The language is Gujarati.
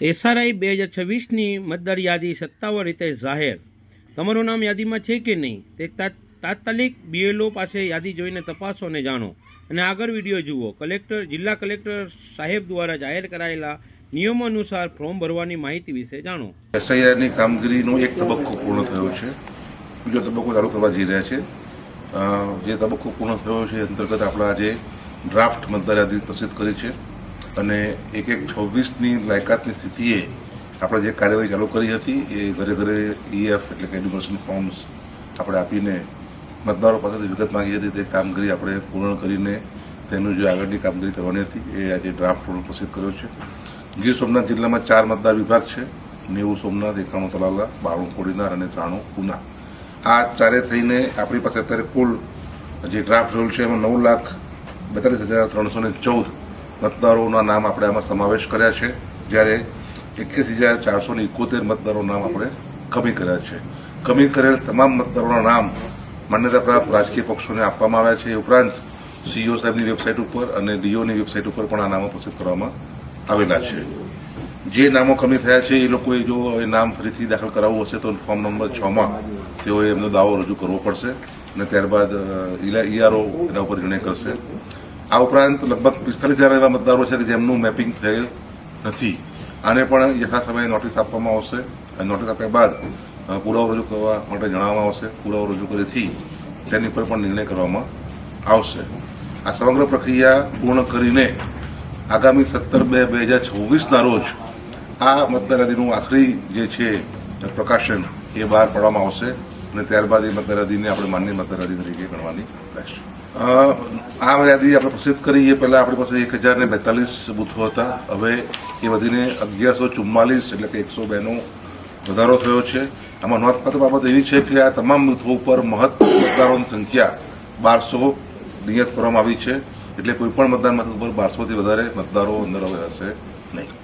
એસઆરઆઈ બે હજાર છવ્વીસની મતદાર યાદી સત્તાવાર રીતે જાહેર. તમારું નામ યાદીમાં છે કે નહીં? તે તાત્કાલિક બીએલઓ પાસે યાદી જોઈને તપાસો અને જાણો. અને આગળ વીડિયો જુઓ. કલેક્ટર, જિલ્લા કલેક્ટર સાહેબ દ્વારા જાહેર કરાયેલા નિયમો અનુસાર ફોર્મ ભરવાની માહિતી વિશે જાણો. એસઆઈઆરની કામગીરીનો એક તબક્કો પૂર્ણ થયો છે. બીજો તબક્કો ચાલુ કરવા જઈ રહ્યા છે. જે તબક્કો પૂર્ણ થયો છે અંતર્ગત આપણા આજે ડ્રાફ્ટ મતદાર યાદી પ્રસિદ્ધ કરી છે. અને એક એક છવ્વીસની લાયકાતની સ્થિતિએ આપણે જે કાર્યવાહી ચાલુ કરી હતી, એ ઘરે ઘરે ઈએફ એટલે કે એડ્યુકેશન ફોર્મ્સ આપણે આપીને મતદારો પાસેથી વિગત માંગી હતી, તે કામગીરી આપણે પૂર્ણ કરીને તેનું જે આગળની કામગીરી કરવાની હતી, એ આજે ડ્રાફ્ટ પ્રસિદ્ધ કર્યો છે. ગીર સોમનાથ જિલ્લામાં ચાર મતદાર વિભાગ છે, નેવું સોમનાથ, એકાણું તલાલા, બાણું કોડીનાર અને ત્રાણું ઉના આ ચારે થઈને આપણી પાસે અત્યારે કુલ જે ડ્રાફ્ટ રોલ છે, એમાં નવ લાખ બેતાલીસ હજાર ત્રણસો ને ચૌદ મતદારોના નામ આપણે આમાં સમાવેશ કર્યા છે. જ્યારે એકવીસ હજાર ચારસો એકોતેર મતદારોના નામ આપણે કમી કર્યા છે. કમી કરેલ તમામ મતદારોના નામ માન્યતા પ્રાપ્ત રાજકીય પક્ષોને આપવામાં આવ્યા છે. એ ઉપરાંત સીઓ સાહેબની વેબસાઇટ ઉપર અને ડીઓની વેબસાઇટ ઉપર પણ આ નામો પ્રસિદ્ધ કરવામાં આવેલા છે. જે નામો કમી થયા છે, એ લોકોએ જો એ નામ ફરીથી દાખલ કરાવવું હશે તો ફોર્મ નંબર છ માં તેઓએ એમનો દાવો રજૂ કરવો પડશે અને ત્યારબાદ ઈઆરઓ એના ઉપર નિર્ણય કરશે. આ ઉપરાંત લગભગ પિસ્તાલીસ હજાર એવા મતદારો છે કે જેમનું મેપિંગ થયેલ નથી. આને પણ યથા સમયે નોટિસ આપવામાં આવશે અને નોટિસ આપ્યા બાદ પુરાવો રજૂ કરવા માટે જણાવવામાં આવશે. પુરાવો રજૂ કરીથી તેની પર પણ નિર્ણય કરવામાં આવશે. આ સમગ્ર પ્રક્રિયા પૂર્ણ કરીને આગામી સત્તર બે બે હજાર છવ્વીસના રોજ આ મતદાર યાદીનું આખરી જે છે પ્રકાશન એ બહાર પાડવામાં આવશે અને ત્યારબાદ એ મતદાર યાદીને આપણે માન્ય મતદાર યાદી તરીકે ગણવાની રહેશે. આ યાદી આપણે પ્રસિદ્ધ કરી એ પહેલા આપણી પાસે એક હજાર ને બેતાલીસ બૂથો હતા. હવે એ વધીને અગિયારસો ચુમ્માલીસ એટલે કે એકસો બેનો વધારો થયો છે. આમાં નોંધપાત્ર બાબત એવી છે કે આ તમામ બૂથો ઉપર મહત્તમ મતદારોની સંખ્યા બારસો નિયત કરવામાં આવી છે. એટલે કોઈપણ મતદાન મથક ઉપર બારસોથી વધારે મતદારો અંદર હવે હશે નહીં.